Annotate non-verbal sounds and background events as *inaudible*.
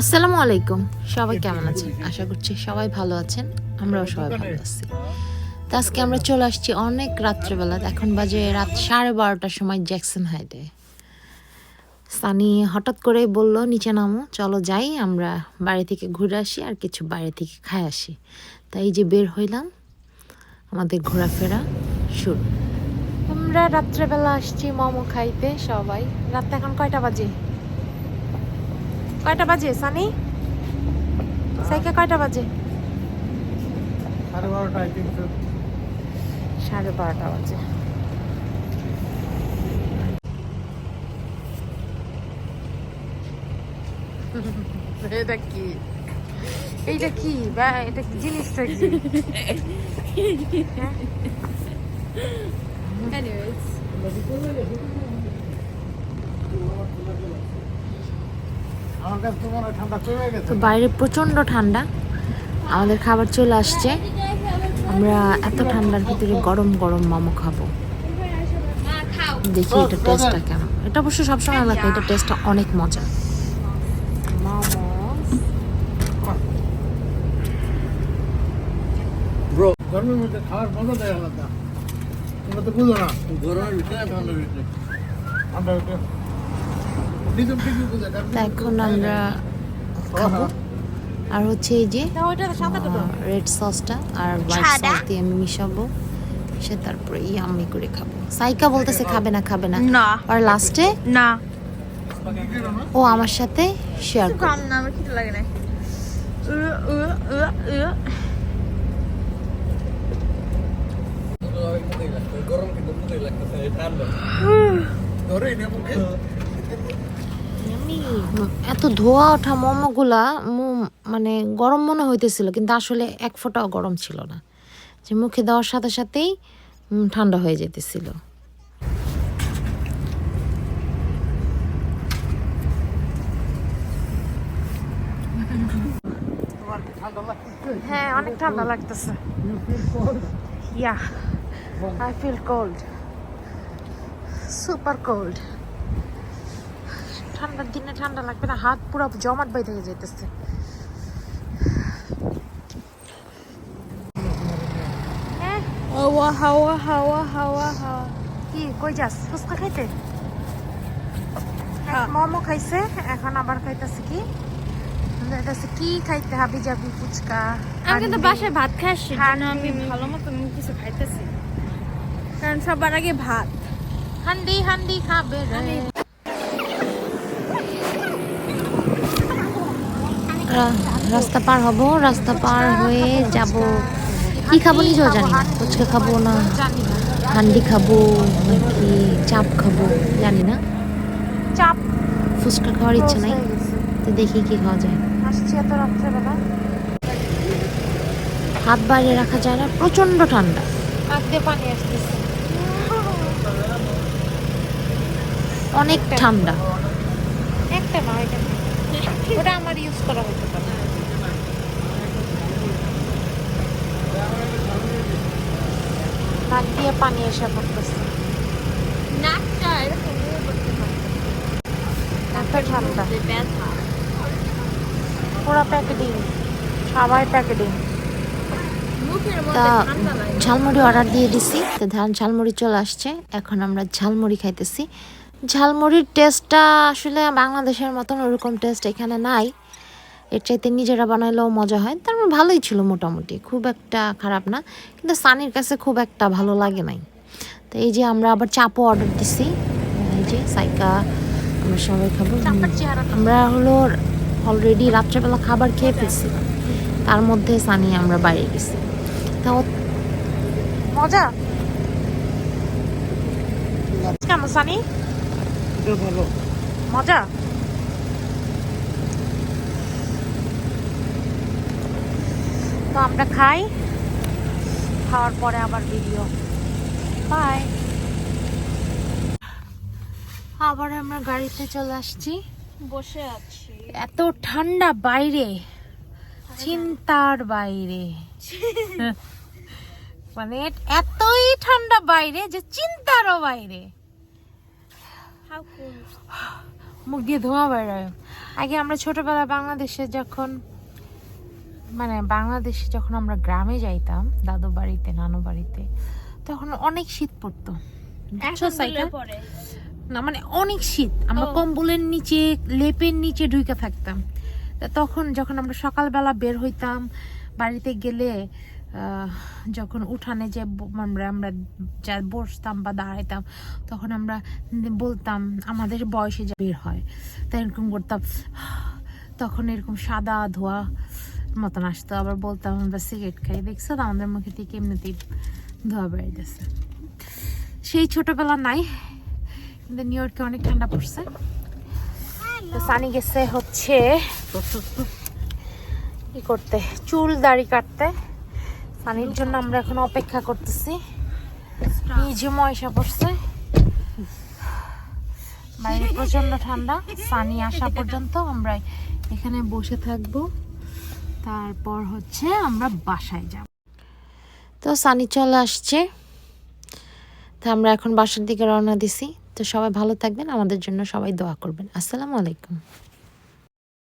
আসসালামু আলাইকুম। সবাই কেমন আছেন? আশা করছি সবাই ভালো আছেন। আমরাও সবাই ভালো আছি। তো আজকে আমরা চলে আসছি অনেক রাত্রেবেলা। এখন বাজে রাত সাড়ে বারোটার সময় জ্যাকসন হাইডে সানি হঠাৎ করে বলল নিচে নামো চলো যাই আমরা বাড়ি থেকে ঘুরে আসি আর কিছু বাইরে থেকে খাই আসি। তাই যে বের হইলাম আমাদের ঘোরাফেরা শুরু। আমরা রাত্রেবেলা আসছি মোমো খাইতে সবাই। রাত এখন কয়টা বাজে? কয়টা বাজে সানি? সাইকে কয়টা বাজে? সাড়ে বারোটা বাজে। এটা কি? এইটা কি? বা এটা কি জিনিসটা কি? *laughs* Anyways, তো বাইরে প্রচণ্ড ঠান্ডা। আমাদের খাবার চলে আসছে। আমরা এত ঠান্ডার ভিতরে গরম গরম মোমো খাব। দেখি এটা টেস্টটা কেমন। এটা অবশ্য সবসময় লাগে এটা টেস্টটা অনেক মজা। গরমের মধ্যে খাওয়ার মজা দেয় আলাদা। তোমরা তো বুঝো না। গরমের ভিতরে ঠান্ডার ভিতরে। ঠান্ডার ভিতরে। নিজম ঠিকই বুঝে কারণ তা এখন আমরা খাব। আর হচ্ছে এই যে রেড সসটা আর হোয়াইট সস দিয়ে আমি মিশাবো। সে তারপরে ইয়াম্মি করে খাব। সাইকা বলতেছে খাবে না খাবে না। না। আর লাস্টে না। ও আমার সাথে শেয়ার কাম না আমার খেতে লাগে না উ, উ, উ, উ। গরম কিন্তু বুঝেই লাগতেছে ঠান্ডা ধরেই না মুখে এত ধোয়া ওঠা মোমোগুলা মানে গরম মনে হইতেছিল কিন্তু আসলে এক ফোঁটাও গরম ছিল না। যে মুখে দেওয়ার সাথে সাথেই ঠান্ডা হয়ে যেতেছিল। হ্যাঁ অনেক ঠান্ডা লাগতেছে। Yeah I feel cold super cold ঠান্ডার দিনে ঠান্ডা লাগবে না হাত পুরো জমাট বাইতে যেতেছে হ্যাঁ? হাওয়া হাওয়া হাওয়া হাওয়া হাওয়া। কি কই যাস? ফুচকা খাইতে? হ্যাঁ। মোমো খাইছে এখন আবার খাইতেছে কি? খাইতেছে কি খাইতে? হাবি যাবি ফুচকা আমি কিন্তু। বাসায় ভাত খাই আসছি জন্য আমি। ভালো মতন কিছু খাইতেছি। কারণ সবার আগে ভাত। হান্ডি হান্ডি খাবে রাস্তা পার হব রাস্তা পার হয়ে যাব। কি খাব নিজেও জানি। না ফুচকা খাব না হান্ডি খাব নাকি চাপ খাব জানি না। চাপ। ফুচকা খাওয়ার ইচ্ছে নাই। তো দেখি কি খাওয়া যায়। হাত বাইরে রাখা যায় না প্রচণ্ড ঠান্ডা। পানি আসতেছে। অনেক ঠান্ডা। একটা না ওটা আমার ইউজ করা হতে পারে। নাক দিয়ে পানি এসে পড়তেছে। নাকটা এরকম করতে। এত ঠান্ডা। যে প্যাকেটিং সবাই প্যাকেটিং তা ঝালমুড়ি অর্ডার দিয়ে দিছি তো ধান ঝালমুড়ি চলে আসছে। এখন আমরা ঝালমুড়ি খাইতেছি। ঝালমুড়ির টেস্টটা আসলে বাংলাদেশের মতন ওরকম টেস্ট এখানে নাই। এর চাইতে নিজেরা বানাইলেও মজা হয়। তারপর ভালোই ছিল মোটামুটি খুব একটা খারাপ না। কিন্তু সানির কাছে খুব একটা ভালো লাগে নাই। তো এই যে আমরা আবার চাপও অর্ডার দিছি। এই যে সাইকা আমরা সবাই খাব। আমরা হলো অলরেডি রাত্রেবেলা খাবার খেয়ে ফেলছিলাম তার মধ্যে সানি আমরা বাইরে গেছি। তাও মজা? কেমন সানি? ভালো। মজা? তো আমরা খাই খাওয়ার পরে আবার ভিডিও বাই আবার আমরা গাড়িতে চলে আসছি। বসে আছি। এত ঠান্ডা বাইরে চিন্তার বাইরে। *laughs* মানে এতই ঠান্ডা বাইরে যে চিন্তারও বাইরে. মুখ দিয়ে ধোঁয়া বেরোয়। আগে আমরা ছোটবেলায় বাংলাদেশে যখন মানে বাংলাদেশে যখন আমরা গ্রামে যাইতাম দাদু বাড়িতে নানু বাড়িতে তখন অনেক শীত পড়তো। না মানে অনেক শীত। আমরা কম্বলের নিচে লেপের নিচে ঢুকে থাকতাম। তখন যখন আমরা সকালবেলা বের হইতাম বাড়িতে গেলে যখন উঠানে যে আমরা আমরা যা বসতাম বা দাঁড়াইতাম, তখন আমরা বলতাম, আমাদের বয়সে যা বের হয়। তাই এরকম করতাম। তখন এরকম সাদা ধোয়া মতন আসতো। আবার বলতাম, আমরা সিগারেট খাই। দেখছ আমাদের মুখে থেকে এমনিতেই ধোয়া গেছে সেই ছোটোবেলা নাই, কিন্তু নিউ ইয়র্কে অনেক ঠান্ডা পড়ছে। তো সানি গেছে হচ্ছে কি করতে? চুল দাড়ি কাটতে। সানির জন্য আমরা এখন অপেক্ষা করতেছি। নিজে ময়সা পড়ছে। বাইরে প্রচণ্ড ঠান্ডা। সানি আসা পর্যন্ত আমরা এখানে বসে থাকব। তারপর হচ্ছে আমরা বাসায় যাব। তো সানি চলে আসছে। তো আমরা এখন বাসার দিকে রওনা দিছি। তো সবাই ভালো থাকবেন। আমাদের জন্য সবাই দোয়া করবেন। আসসালামু আলাইকুম।